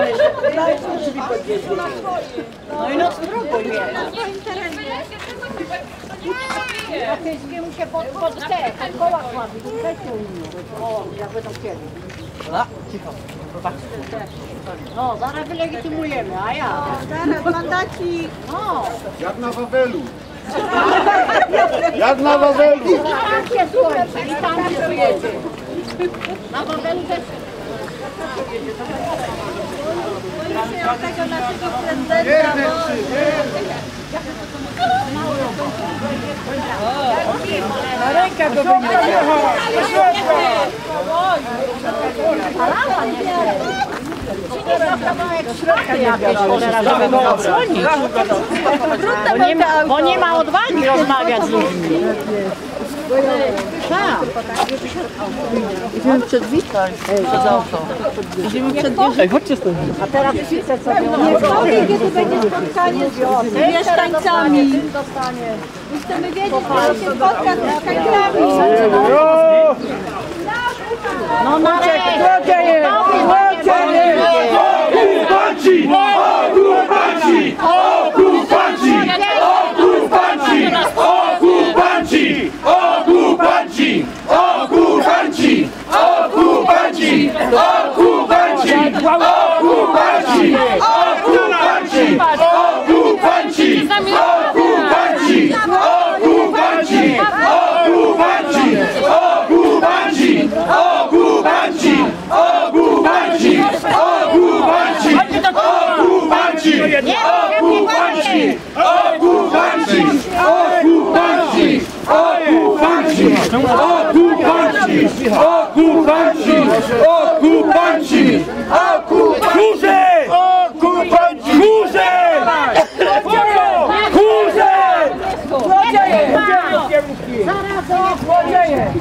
ale że nawet to. No i no drogo nie ma. Na swoim terenie. A ty z kim się pod, pod te, pod koła kładzie. Dajcie u. O, ja będą cicho. No, zaraz wylegitymujemy, a ja. Zaraz, mandacik. No. Jak na Wawelu. Jak na Wawelu. Tam się słońce i tam się jedzie. Na Wawelu też. Się o tego naszego prezydenta, bo Na rękę go będzie. Odsłonić. Bo nie, ma, bo nie ma odwagi rozmawiać z ludźmi. Tak. Idziemy przed witaj. Przez auto. Przed. Ej, chodźcie stąd. A teraz wszyscy sobie nie powie, kiedy będzie spotkanie z mieszkańcami. My chcemy wiedzieć, kiedy się spotka z mieszkańcami. Okupanci! Okupanci! Okupanci! Okupanci! Okupanci! Okupanci! Okupanci! Okupanci! Okupanci! Okupanci! Okupanci! Okupanci! Okupanci! Okupanci! Okupanci! Okupanci! Okupanci! Okupanci! Okupanci! Okupanci! Okupanci! Okupanci! Kurze! Kurze! Złodzieje! Złodzieje!